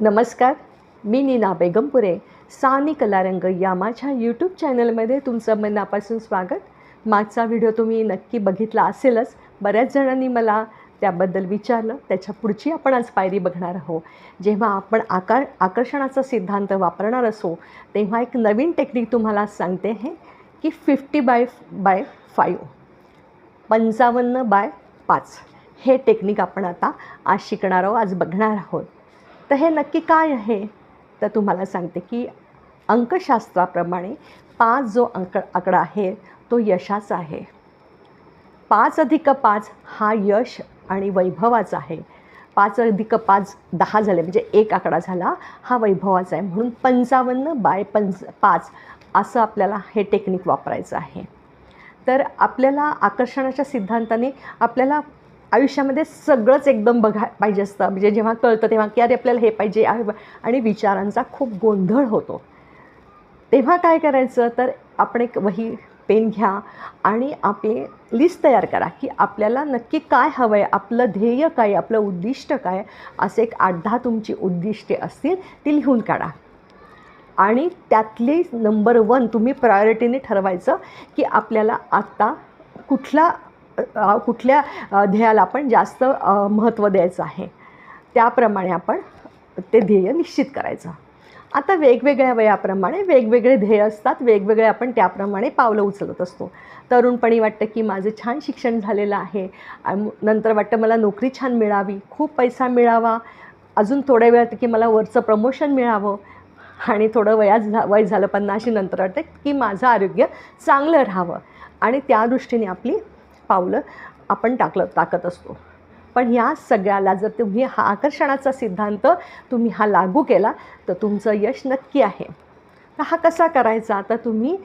नमस्कार मी नीना बेगमपुरे सानी कलारंग या माझ्या यूट्यूब चॅनलमध्ये तुमचं मनापासून स्वागत. मागचा व्हिडिओ तुम्ही नक्की बघितला असेलच. बऱ्याच जणांनी मला त्याबद्दल विचारलं. त्याच्या पुढची आपण आज पायरी बघणार आहोत. जेव्हा आपण आकार आकर्षणाचा सिद्धांत वापरणार असो तेव्हा एक नवीन टेक्निक तुम्हाला सांगते हे की फिफ्टी बाय बाय फाईव्ह पंचावन्न बाय पाच. हे टेक्निक आपण आता आज शिकणार आहोत आज बघणार आहोत. तर हे नक्की काय आहे? तर तुम्हाला सांगते की अंकशास्त्राप्रमाणे पाच जो अंक आकडा आहे तो यशाचा आहे. पाच अधिक पाच हा यश आणि वैभवाचा आहे. पाच अधिक पाच दहा झाले म्हणजे एक आकडा झाला हा वैभवाचा आहे. म्हणून पंचावन्न बाय पंच पाच असं आपल्याला हे टेक्निक वापरायचं आहे. तर आपल्याला आकर्षणाच्या सिद्धांताने आपल्याला आयुष्यामध्ये सगळंच एकदम बघा पाहिजे असतं. म्हणजे जेव्हा कळतं तेव्हा की अरे आपल्याला हे पाहिजे आणि विचारांचा खूप गोंधळ होतो. तेव्हा काय करायचं? तर आपण एक वही पेन घ्या आणि आपली लिस्ट तयार करा की आपल्याला नक्की काय हवं आहे आपलं ध्येय काय आपलं उद्दिष्ट काय असे एक आठ दहा तुमची उद्दिष्टे असतील ती लिहून काढा. आणि त्यातली नंबर वन तुम्ही प्रायोरिटीने ठरवायचं की आपल्याला आत्ता कुठला कुठल्या ध्येयाला आपण जास्त महत्त्व द्यायचं आहे. त्याप्रमाणे आपण ते ध्येय निश्चित करायचं. आता वेगवेगळ्या वयाप्रमाणे वेगवेगळे ध्येय असतात वेगवेगळे आपण त्याप्रमाणे पावलं उचलत असतो. तरुणपणी वाटतं की माझं छान शिक्षण झालेलं आहे. नंतर वाटतं मला नोकरी छान मिळावी खूप पैसा मिळावा. अजून थोड्या वेळात की मला वरचं प्रमोशन मिळावं. आणि थोडं वयात झा वय झालं पन्नाशी नंतर वाटतं की माझं आरोग्य चांगलं राहावं. आणि त्या दृष्टीने आपली पावलं आपण टाकलं टाकत असतो. पण या सगळ्याला जर तुम्ही हा आकर्षणाचा सिद्धांत तुम्ही हा लागू केला तर तुमचं यश नक्की आहे. तर हा कसा करायचा? तर तुम्ही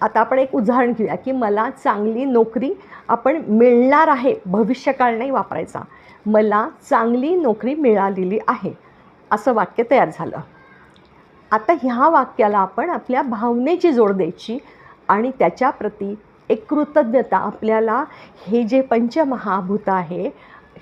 आता आपण एक उदाहरण घेऊया की मला चांगली नोकरी आपण मिळणार आहे भविष्यकाळ नाही वापरायचा. मला चांगली नोकरी मिळालेली आहे असं वाक्य तयार झालं. आता ह्या वाक्याला आपण आपल्या भावनेची जोड द्यायची आणि त्याच्याप्रती एक कृतज्ञता आपल्याला हे जे पंचमहाभूत आहे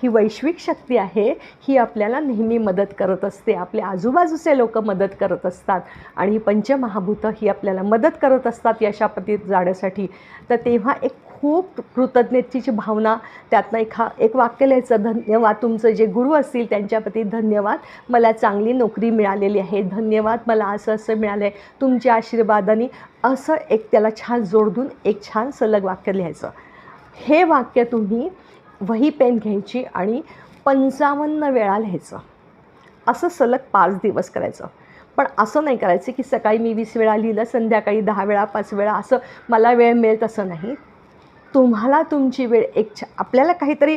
ही वैश्विक शक्ती आहे ही आपल्याला नेहमी मदत करत असते. आपल्या आजूबाजूचे लोक मदत करत असतात आणि ही पंचमहाभूतं ही आपल्याला मदत करत असतात यशापतीत जाण्यासाठी. तर तेव्हा एक खूप कृतज्ञतेची भावना त्यातनं एका एक वाक्य लिहायचं धन्यवाद तुमचं जे गुरु असतील त्यांच्याप्रती धन्यवाद. मला चांगली नोकरी मिळालेली आहे. धन्यवाद मला असं असं मिळालं आहे तुमच्या आशीर्वादाने असं एक त्याला छान जोडून एक छान सलग वाक्य लिहायचं. हे वाक्य तुम्ही वही पेन घ्यायची आणि पंचावन्न वेळा लिहायचं. असं सलग पाच दिवस करायचं. पण असं नाही करायचं की सकाळी मी वीस वेळा लिहिलं संध्याकाळी दहा वेळा पाच वेळा असं मला वेळ मिळेल तसं नाही. तुम्हाला तुमची वेळ एक छ आपल्याला काहीतरी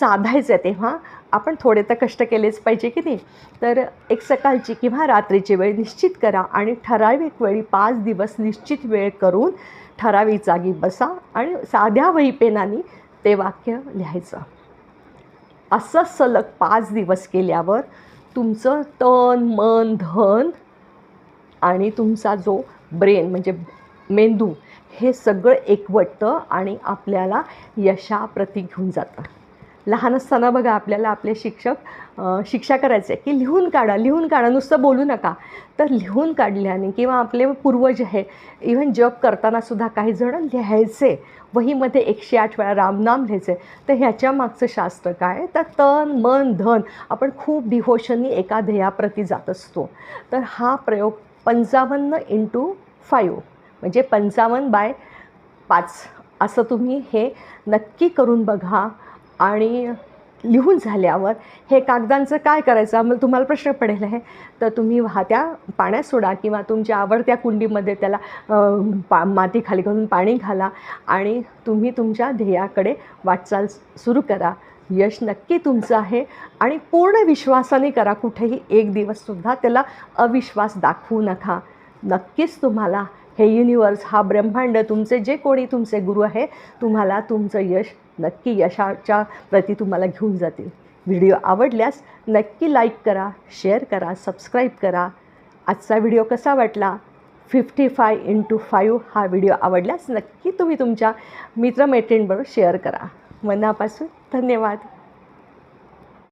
साधायचं आहे तेव्हा आपण थोडे तर कष्ट केलेच पाहिजे की नाही. तर एक सकाळची किंवा रात्रीची वेळ निश्चित करा आणि ठराविक वेळी पाच दिवस निश्चित वेळ करून ठराविक जागी बसा आणि साध्या वही पेनानी ते वाक्य लिहायचं. असं सलग पाच दिवस केल्यावर तुमचं तन मन धन आणि तुमचा जो ब्रेन म्हणजे मेंदू हे सगळं एकवटतं आणि आपल्याला यशाप्रती घेऊन जातं. लहान असताना बघा आपल्याला आपले शिक्षक शिक्षा करायचे की लिहून काढा लिहून काढा नुसतं बोलू नका. तर लिहून काढल्याने किंवा आपले पूर्वज आहे इव्हन जप करताना सुद्धा काही जण लिहायचे. वहीमध्ये एकशे आठ वेळा रामनाम लिहायचे. तर ह्याच्या मागचं शास्त्र काय? तर तन मन धन आपण खूप डिव्होशननी एका ध्येयाप्रती जात असतो. तर हा प्रयोग पंचावन्न इंटू फाईव्ह म्हणजे पंचावन्न बाय पाच. असं तुम्ही हे नक्की करून बघा आणि लिहून झाल्यावर हे कागदांचं काय करायचं? मग तुम्हाला प्रश्न पडेल आहे तर तुम्ही वाहत्या पाण्यात सोडा किंवा तुमच्या आवडत्या कुंडीमध्ये त्याला पा माती खाली घालून पाणी घाला आणि तुम्ही तुमच्या ध्येयाकडे वाटचाल सुरू करा. यश नक्की तुमचं आहे आणि पूर्ण विश्वासाने करा. कुठेही एक दिवससुद्धा त्याला अविश्वास दाखवू नका. नक्कीच तुम्हाला हे युनिवर्स हा ब्रह्मांड तुमचे जे कोणी तुमचे गुरु आहे तुम्हाला तुमचं यश नक्की यशाच्या प्रती तुम्हाला घेऊन जातील. व्हिडिओ आवडल्यास नक्की लाईक करा शेअर करा सबस्क्राईब करा. आजचा व्हिडिओ कसा वाटला? फिफ्टी फाय इंटू फाईव्ह हा व्हिडिओ आवडल्यास नक्की तुम्ही तुमच्या मित्रमैत्रिणींबरोबर शेअर करा. मनापासून धन्यवाद.